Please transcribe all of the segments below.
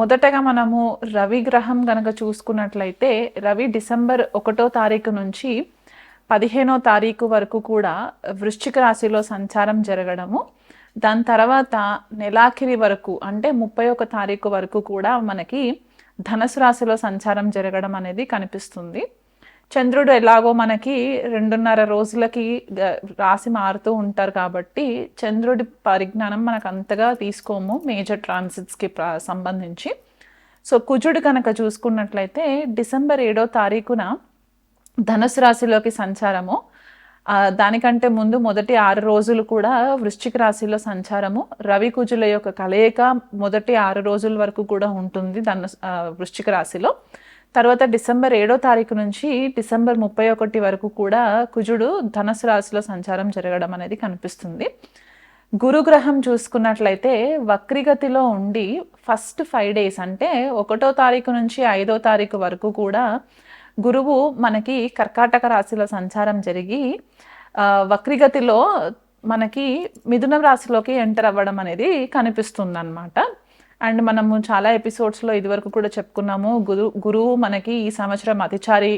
మొదటగా మనము రవి గ్రహం గనక చూసుకున్నట్లయితే రవి డిసెంబర్ ఒకటో తారీఖు నుంచి పదిహేనో తారీఖు వరకు కూడా వృశ్చిక రాశిలో సంచారం జరగడము. దాని తర్వాత నెలాఖిరి వరకు అంటే ముప్పై ఒక తారీఖు వరకు కూడా మనకి ధనుసు రాశిలో సంచారం జరగడం అనేది కనిపిస్తుంది. చంద్రుడు ఎలాగో మనకి రెండున్నర రోజులకి రాసి రాశి మారుతూ ఉంటారు కాబట్టి చంద్రుడి పరిజ్ఞానం మనకు అంతగా తీసుకోము మేజర్ ట్రాన్సిట్స్కి సంబంధించి. సో కుజుడు కనుక చూసుకున్నట్లయితే డిసెంబర్ ఏడో తారీఖున ధనుసు రాశిలోకి సంచారము. దానికంటే ముందు మొదటి ఆరు రోజులు కూడా వృశ్చిక రాశిలో సంచారము. రవి కుజుల యొక్క కలయిక మొదటి ఆరు రోజుల వరకు కూడా ఉంటుంది ధను వృశ్చిక రాశిలో. తర్వాత డిసెంబర్ ఏడో తారీఖు నుంచి డిసెంబర్ ముప్పై ఒకటి వరకు కూడా కుజుడు ధనుసు రాశిలో సంచారం జరగడం అనేది కనిపిస్తుంది. గురుగ్రహం చూసుకున్నట్లయితే వక్రిగతిలో ఉండి ఫస్ట్ ఫైవ్ డేస్ అంటే ఒకటో తారీఖు నుంచి ఐదో తారీఖు వరకు కూడా గురువు మనకి కర్కాటక రాశిలో సంచారం జరిగి వక్రిగతిలో మనకి మిథున రాశిలోకి ఎంటర్ అవ్వడం అనేది కనిపిస్తుంది అనమాట అండ్ మనము చాలా ఎపిసోడ్స్లో ఇదివరకు కూడా చెప్పుకున్నాము గురు గురువు మనకి ఈ సంవత్సరం అతిచారి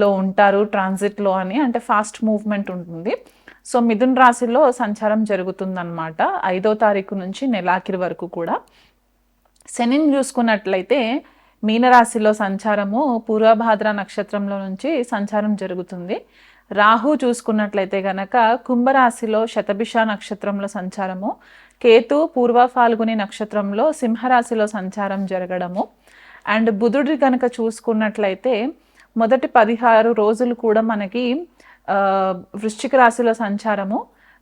లో ఉంటారు ట్రాన్సిట్లో అని అంటే ఫాస్ట్ మూవ్మెంట్ ఉంటుంది. సో మిథున్ రాశిలో సంచారం జరుగుతుందన్నమాట ఐదో తారీఖు నుంచి నెలాఖరి వరకు కూడా. శనిని చూసుకున్నట్లయితే మీనరాశిలో సంచారము పూర్వభాద్ర నక్షత్రంలో నుంచి సంచారం జరుగుతుంది. రాహు చూసుకున్నట్లయితే గనక కుంభరాశిలో శతభిష నక్షత్రంలో సంచారము కేతు పూర్వ ఫాల్గుని నక్షత్రంలో సింహరాశిలో సంచారం జరగడము. అండ్ బుధుడి కనుక చూసుకున్నట్లయితే మొదటి పదిహారు రోజులు కూడా మనకి వృశ్చిక రాశిలో సంచారము.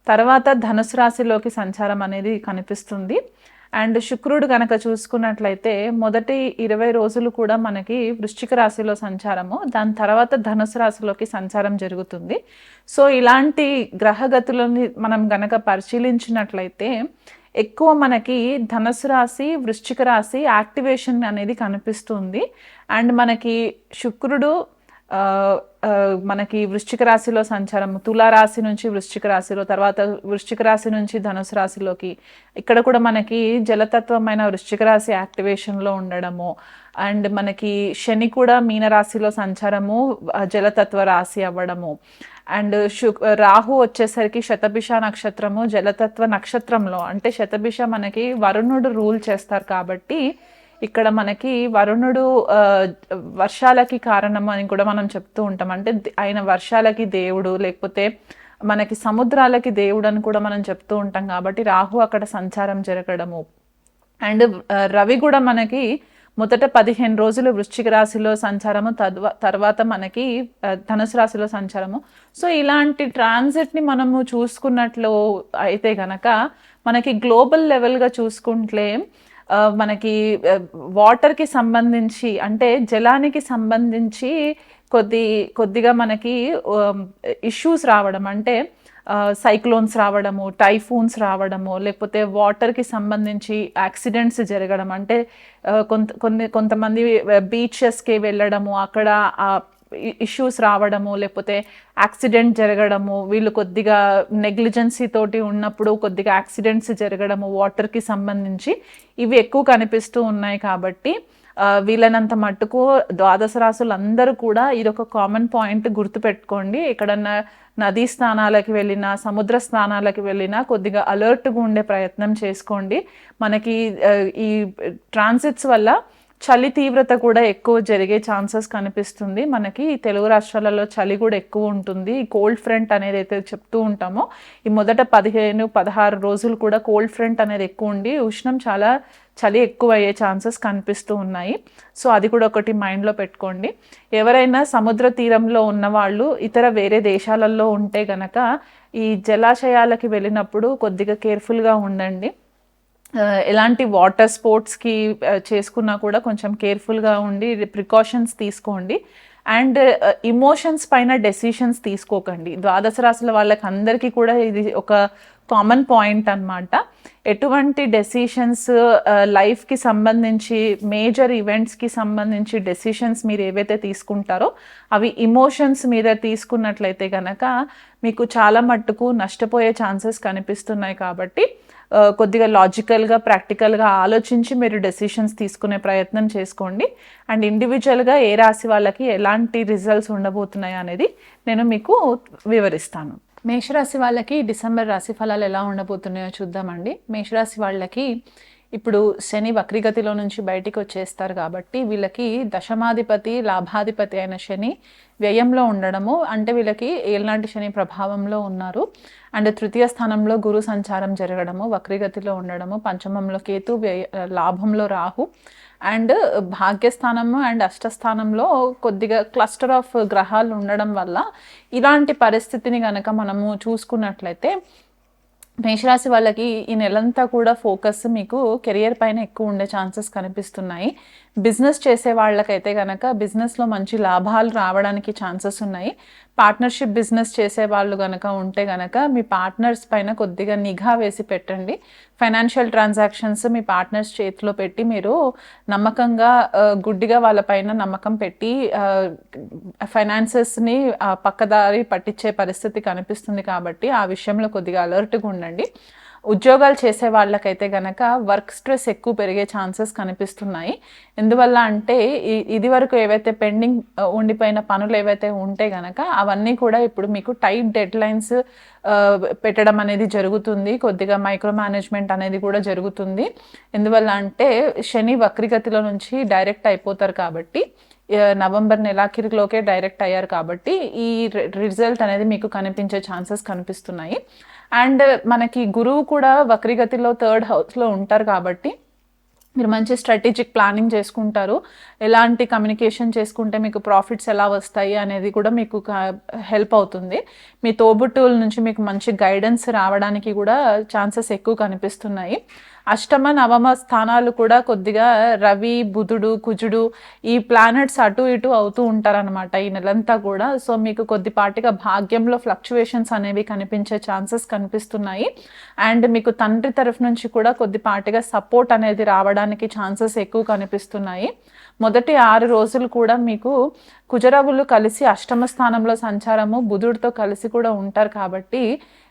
తర్వాత ధనుసు రాశిలోకి సంచారం అనేది కనిపిస్తుంది. అండ్ శుక్రుడు కనుక చూసుకున్నట్లయితే మొదటి ఇరవై రోజులు కూడా మనకి వృశ్చిక రాశిలో సంచారము దాని తర్వాత ధనుసు రాశిలోకి సంచారం జరుగుతుంది. సో ఇలాంటి గ్రహగతులని మనం గనక పరిశీలించినట్లయితే ఎక్కువ మనకి ధనుసు రాశి వృశ్చిక రాశి యాక్టివేషన్ అనేది కనిపిస్తుంది. అండ్ మనకి శుక్రుడు మనకి వృశ్చిక రాశిలో సంచారం తులారాశి నుంచి వృశ్చిక రాశిలో తర్వాత వృశ్చిక రాశి నుంచి ధనుసు రాశిలోకి ఇక్కడ కూడా మనకి జలతత్వమైన వృశ్చిక రాశి యాక్టివేషన్లో ఉండడము అండ్ మనకి శని కూడా మీన రాశిలో సంచారము జలతత్వ రాశి అవ్వడము అండ్ శు రాహు వచ్చేసరికి శతభిష నక్షత్రము జలతత్వ నక్షత్రంలో అంటే శతభిష మనకి వరుణుడు రూల్ చేస్తారు కాబట్టి ఇక్కడ మనకి వరుణుడు వర్షాలకి కారణం అని కూడా మనం చెప్తూ ఉంటాం. అంటే ఆయన వర్షాలకి దేవుడు లేకపోతే మనకి సముద్రాలకి దేవుడు అని కూడా మనం చెప్తూ ఉంటాం కాబట్టి రాహు అక్కడ సంచారం జరగడము. అండ్ రవి కూడా మనకి మొదట పదిహేను రోజులు వృశ్చిక రాశిలో సంచారము తద్వా తర్వాత మనకి ధనుసు రాశిలో సంచారము. సో ఇలాంటి ట్రాన్సిట్ని మనము చూసుకున్నట్లు అయితే గనక మనకి గ్లోబల్ లెవెల్గా చూసుకుంటే మనకి వాటర్కి సంబంధించి అంటే జలానికి సంబంధించి కొద్ది కొద్దిగా మనకి ఇష్యూస్ రావడం అంటే సైక్లోన్స్ రావడము టైఫూన్స్ రావడము లేకపోతే వాటర్కి సంబంధించి యాక్సిడెంట్స్ జరగడం అంటే కొంత కొన్ని కొంతమంది బీచెస్కి వెళ్ళడము అక్కడ ఇష్యూస్ రావడము లేకపోతే యాక్సిడెంట్ జరగడము వీళ్ళు కొద్దిగా నెగ్లిజెన్సీ తోటి ఉన్నప్పుడు కొద్దిగా యాక్సిడెంట్స్ జరగడము వాటర్కి సంబంధించి ఇవి ఎక్కువ కనిపిస్తూ ఉన్నాయి కాబట్టి వీళ్ళనంత వీలైనంత మట్టుకు ద్వాదశ రాసులు అందరూ కూడా ఇదొక కామన్ పాయింట్ గుర్తుపెట్టుకోండి. ఎక్కడన్నా నదీ స్నానాలకి వెళ్ళినా సముద్ర స్నానాలకి వెళ్ళినా కొద్దిగా అలర్ట్గా ఉండే ప్రయత్నం చేసుకోండి. మనకి ఈ ట్రాన్సిట్స్ వల్ల చలి తీవ్రత కూడా ఎక్కువ జరిగే ఛాన్సెస్ కనిపిస్తుంది. మనకి తెలుగు రాష్ట్రాలలో చలి కూడా ఎక్కువ ఉంటుంది. కోల్డ్ ఫ్రంట్ అనేది అయితే చెప్తూ ఉంటామో. ఈ మొదట పదిహేను పదహారు రోజులు కూడా కోల్డ్ ఫ్రంట్ అనేది ఎక్కువ ఉండి ఉష్ణం చాలా చలి ఎక్కువ అయ్యే ఛాన్సెస్ కనిపిస్తూ ఉన్నాయి. సో అది కూడా ఒకటి మైండ్లో పెట్టుకోండి. ఎవరైనా సముద్ర తీరంలో ఉన్నవాళ్ళు ఇతర వేరే దేశాలలో ఉంటే గనక ఈ జలాశయాలకి వెళ్ళినప్పుడు కొద్దిగా కేర్ఫుల్గా ఉండండి. ఎలాంటి వాటర్ స్పోర్ట్స్కి చేసుకున్నా కూడా కొంచెం కేర్ఫుల్గా ఉండి ప్రికాషన్స్ తీసుకోండి. అండ్ ఇమోషన్స్ పైన డెసిషన్స్ తీసుకోకండి. ద్వాదశ రాశుల వాళ్ళకి అందరికీ కూడా ఇది ఒక కామన్ పాయింట్ అన్నమాట. ఎటువంటి డెసిషన్స్ లైఫ్కి సంబంధించి మేజర్ ఈవెంట్స్కి సంబంధించి డెసిషన్స్ మీరు ఏవైతే తీసుకుంటారో అవి ఇమోషన్స్ మీద తీసుకున్నట్లయితే కనుక మీకు చాలా మట్టుకు నష్టపోయే ఛాన్సెస్ కనిపిస్తున్నాయి కాబట్టి కొద్దిగా లాజికల్గా ప్రాక్టికల్గా ఆలోచించి మీరు డెసిషన్స్ తీసుకునే ప్రయత్నం చేసుకోండి. అండ్ ఇండివిజువల్గా ఏ రాశి వాళ్ళకి ఎలాంటి రిజల్ట్స్ ఉండబోతున్నాయి అనేది నేను మీకు వివరిస్తాను. మేషరాశి వాళ్ళకి డిసెంబర్ రాశి ఫలాలు ఎలా ఉండబోతున్నాయో చూద్దామండి. మేషరాశి వాళ్ళకి ఇప్పుడు శని వక్రిగతిలో నుంచి బయటికి వచ్చేస్తారు కాబట్టి వీళ్ళకి దశమాధిపతి లాభాధిపతి అయిన శని వ్యయంలో ఉండడము అంటే వీళ్ళకి ఏళ్ళనాటి శని ప్రభావంలో ఉన్నారు. అండ్ తృతీయ స్థానంలో గురు సంచారం జరగడము వక్రిగతిలో ఉండడము పంచమంలో కేతు వ్యయ లాభంలో రాహు. అండ్ భాగ్యస్థానము అండ్ అష్టస్థానంలో కొద్దిగా క్లస్టర్ ఆఫ్ గ్రహాలు ఉండడం వల్ల ఇలాంటి పరిస్థితిని కనుక మనము చూసుకున్నట్లయితే మేషరాశి వాళ్ళకి ఈ నెలంతా కూడా ఫోకస్ మీకు కెరియర్ పైన ఎక్కువ ఉండే ఛాన్సెస్ కనిపిస్తున్నాయి. బిజినెస్ చేసే వాళ్ళకైతే కనుక బిజినెస్లో మంచి లాభాలు రావడానికి ఛాన్సెస్ ఉన్నాయి. పార్ట్నర్షిప్ బిజినెస్ చేసే వాళ్ళు కనుక ఉంటే కనుక మీ పార్ట్నర్స్ పైన కొద్దిగా నిఘా వేసి పెట్టండి. ఫైనాన్షియల్ ట్రాన్సాక్షన్స్ మీ పార్ట్నర్స్ చేతిలో పెట్టి మీరు నమ్మకంగా గుడ్డిగా వాళ్ళపైన నమ్మకం పెట్టి ఫైనాన్సెస్ని పక్కదారి పట్టించే పరిస్థితి కనిపిస్తుంది కాబట్టి ఆ విషయంలో కొద్దిగా అలర్ట్గా ఉండండి ఉద్యోగాలు చేసే వాళ్ళకైతే గనక వర్క్ స్ట్రెస్ ఎక్కువ పెరిగే ఛాన్సెస్ కనిపిస్తున్నాయి. ఎందువల్ల అంటే ఇది వరకు ఏవైతే పెండింగ్ ఉండిపోయిన పనులు ఏవైతే ఉంటే గనక అవన్నీ కూడా ఇప్పుడు మీకు టైట్ డెడ్ లైన్స్ పెట్టడం అనేది జరుగుతుంది. కొద్దిగా మైక్రో మేనేజ్మెంట్ అనేది కూడా జరుగుతుంది. ఎందువల్ల అంటే శని వక్రిగతిలో నుంచి డైరెక్ట్ అయిపోతారు కాబట్టి నవంబర్ నెలాఖరిలోకే డైరెక్ట్ అయ్యారు కాబట్టి ఈ రిజల్ట్ అనేది మీకు కనిపించే ఛాన్సెస్ కనిపిస్తున్నాయి. అండ్ మనకి గురువు కూడా వక్రిగతిలో థర్డ్ హౌస్లో ఉంటారు కాబట్టి మీరు మంచి స్ట్రాటజిక్ ప్లానింగ్ చేసుకుంటారు. ఎలాంటి కమ్యూనికేషన్ చేసుకుంటే మీకు ప్రాఫిట్స్ ఎలా వస్తాయి అనేది కూడా మీకు హెల్ప్ అవుతుంది. మీ తోబుట్టువుల నుంచి మీకు మంచి గైడెన్స్ రావడానికి కూడా ఛాన్సెస్ ఎక్కువ కనిపిస్తున్నాయి. అష్టమ నవమ స్థానాలు కూడా కొద్దిగా రవి బుధుడు కుజుడు ఈ ప్లానెట్స్ అటు ఇటు అవుతూ ఉంటారనమాట ఈ నెలంతా కూడా. సో మీకు కొద్దిపాటిగా భాగ్యంలో ఫ్లక్చువేషన్స్ అనేవి కనిపించే ఛాన్సెస్ కనిపిస్తున్నాయి. అండ్ మీకు తండ్రి తరఫు నుంచి కూడా కొద్దిపాటిగా సపోర్ట్ అనేది రావడానికి ఛాన్సెస్ ఎక్కువ కనిపిస్తున్నాయి. మొదటి ఆరు రోజులు కూడా మీకు కుజరవులు కలిసి అష్టమ స్థానంలో సంచారము బుధుడితో కలిసి కూడా ఉంటారు కాబట్టి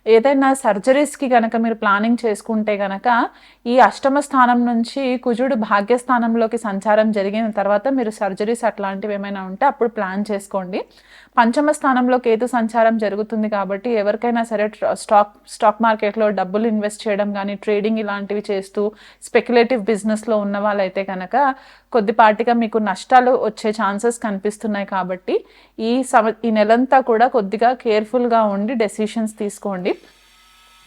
ఏదైనా సర్జరీస్కి గనక మీరు ప్లానింగ్ చేసుకుంటే గనక ఈ అష్టమ స్థానం నుంచి కుజుడు భాగ్యస్థానంలోకి సంచారం జరిగిన తర్వాత మీరు సర్జరీస్ అట్లాంటివి ఏమైనా ఉంటే అప్పుడు ప్లాన్ చేసుకోండి. పంచమ స్థానంలో కేతు సంచారం జరుగుతుంది కాబట్టి ఎవరికైనా సరే స్టాక్ స్టాక్ మార్కెట్లో డబ్బులు ఇన్వెస్ట్ చేయడం కానీ ట్రేడింగ్ ఇలాంటివి చేస్తూ స్పెక్యులేటివ్ బిజినెస్లో ఉన్న వాళ్ళైతే కనుక కొద్దిపాటిగా మీకు నష్టాలు వచ్చే ఛాన్సెస్ కనిపిస్తున్నాయి కాబట్టి ఈ సమ ఈ నెలంతా కూడా కొద్దిగా కేర్ఫుల్గా ఉండి డెసిషన్స్ తీసుకోండి.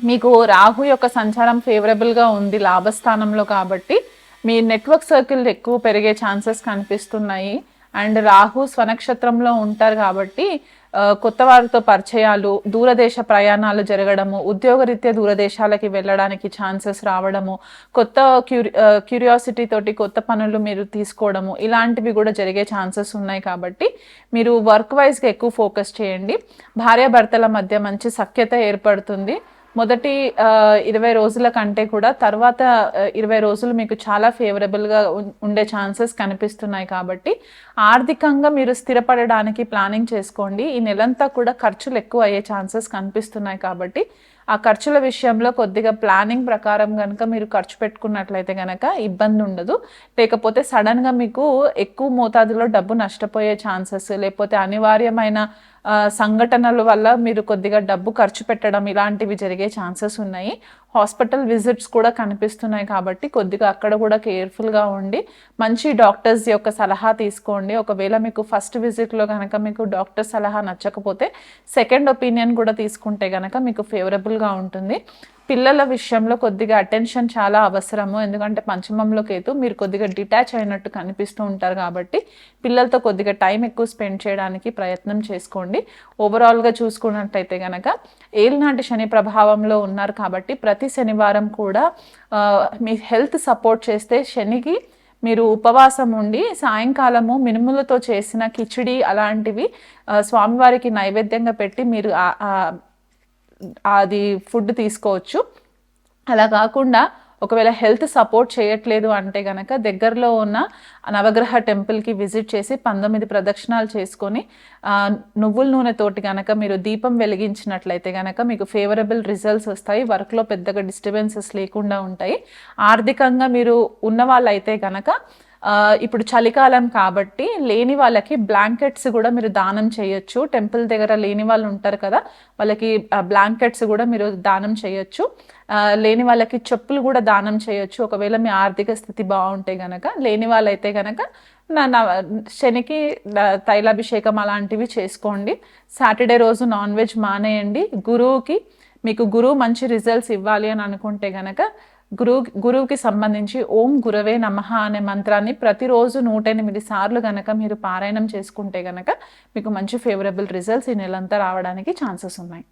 మీకు రాహు యొక్క సంచారం ఫేవరబుల్గా ఉంది లాభస్థానంలో కాబట్టి మీ నెట్వర్క్ సర్కిల్ ఎక్కువ పెరిగే ఛాన్సెస్ కనిపిస్తున్నాయి. అండ్ రాహు స్వనక్షత్రంలో ఉంటారు కాబట్టి కొత్త వారితో పరిచయాలు దూరదేశ ప్రయాణాలు జరగడము ఉద్యోగరీత్యా దూరదేశాలకి వెళ్ళడానికి ఛాన్సెస్ రావడము కొత్త క్యూరి క్యూరియాసిటీ తోటి కొత్త పనులు మీరు తీసుకోవడము ఇలాంటివి కూడా జరిగే ఛాన్సెస్ ఉన్నాయి కాబట్టి మీరు వర్క్ వైజ్గా ఎక్కువ ఫోకస్ చేయండి. భార్యాభర్తల మధ్య మంచి సఖ్యత ఏర్పడుతుంది. మొదటి ఇరవై రోజుల కంటే కూడా తర్వాత ఇరవై రోజులు మీకు చాలా ఫేవరబుల్గా ఉండే ఛాన్సెస్ కనిపిస్తున్నాయి కాబట్టి ఆర్థికంగా మీరు స్థిరపడడానికి ప్లానింగ్ చేసుకోండి. ఈ నెలంతా కూడా ఖర్చులు ఎక్కువ అయ్యే ఛాన్సెస్ కనిపిస్తున్నాయి కాబట్టి ఆ ఖర్చుల విషయంలో కొద్దిగా ప్లానింగ్ ప్రకారం కనుక మీరు ఖర్చు పెట్టుకున్నట్లయితే కనుక ఇబ్బంది ఉండదు. లేకపోతే సడన్గా మీకు ఎక్కువ మోతాదులో డబ్బు నష్టపోయే ఛాన్సెస్ లేకపోతే అనివార్యమైన సంఘటనల వల్ల మీరు కొద్దిగా డబ్బు ఖర్చు పెట్టడం ఇలాంటివి జరిగే ఛాన్సెస్ ఉన్నాయి. హాస్పిటల్ విజిట్స్ కూడా కనిపిస్తున్నాయి కాబట్టి కొద్దిగా అక్కడ కూడా కేర్ఫుల్గా ఉండి మంచి డాక్టర్స్ యొక్క సలహా తీసుకోండి. ఒకవేళ మీకు ఫస్ట్ విజిట్లో కనుక మీకు డాక్టర్ సలహా నచ్చకపోతే సెకండ్ ఒపీనియన్ కూడా తీసుకుంటే కనుక మీకు హెల్ప్ఫుల్గా ఉంటుంది. పిల్లల విషయంలో కొద్దిగా అటెన్షన్ చాలా అవసరము. ఎందుకంటే పంచమంలో కేతు మీరు కొద్దిగా డిటాచ్ అయినట్టు కనిపిస్తూ ఉంటారు కాబట్టి పిల్లలతో కొద్దిగా టైం ఎక్కువ స్పెండ్ చేయడానికి ప్రయత్నం చేసుకోండి. ఓవరాల్గా చూసుకున్నట్టయితే కనుక ఏలినాటి శని ప్రభావంలో ఉన్నారు కాబట్టి ప్రతి శనివారం కూడా మీ హెల్త్ సపోర్ట్ చేస్తే శనికి మీరు ఉపవాసం ఉండి సాయంకాలము మినుములతో చేసిన కిచిడి అలాంటివి స్వామివారికి నైవేద్యంగా పెట్టి మీరు అది ఫుడ్ తీసుకోవచ్చు. అలా కాకుండా ఒకవేళ హెల్త్ సపోర్ట్ చేయట్లేదు అంటే గనక దగ్గరలో ఉన్న నవగ్రహ టెంపుల్కి విజిట్ చేసి పంతొమ్మిది ప్రదక్షిణాలు చేసుకొని నువ్వుల నూనెతోటి గనక మీరు దీపం వెలిగించినట్లయితే గనక మీకు ఫేవరబుల్ రిజల్ట్స్ వస్తాయి. వర్క్లో పెద్దగా డిస్టర్బెన్సెస్ లేకుండా ఉంటాయి. ఆర్థికంగా మీరు ఉన్న వాళ్ళైతే గనక ఇప్పుడు చలికాలం కాబట్టి లేని వాళ్ళకి బ్లాంకెట్స్ కూడా మీరు దానం చేయొచ్చు. టెంపుల్ దగ్గర లేని వాళ్ళు ఉంటారు కదా వాళ్ళకి బ్లాంకెట్స్ కూడా మీరు దానం చేయొచ్చు. లేని వాళ్ళకి చెప్పులు కూడా దానం చేయొచ్చు. ఒకవేళ మీ ఆర్థిక స్థితి బాగుంటే గనక లేని వాళ్ళైతే గనక నా నా శనికి తైలాభిషేకం అలాంటివి చేసుకోండి. సాటర్డే రోజు నాన్ వెజ్ మానేయండి. గురువుకి మీకు గురువు మంచి రిజల్ట్స్ ఇవ్వాలి అని అనుకుంటే గనక గురువు గురువుకి సంబంధించి ఓం గురవే నమః అనే మంత్రాన్ని ప్రతిరోజు నూట ఎనిమిది సార్లు గనక మీరు పారాయణం చేసుకుంటే గనక మీకు మంచి ఫేవరబుల్ రిజల్ట్స్ ఈ నెలంతా రావడానికి ఛాన్సెస్ ఉన్నాయి.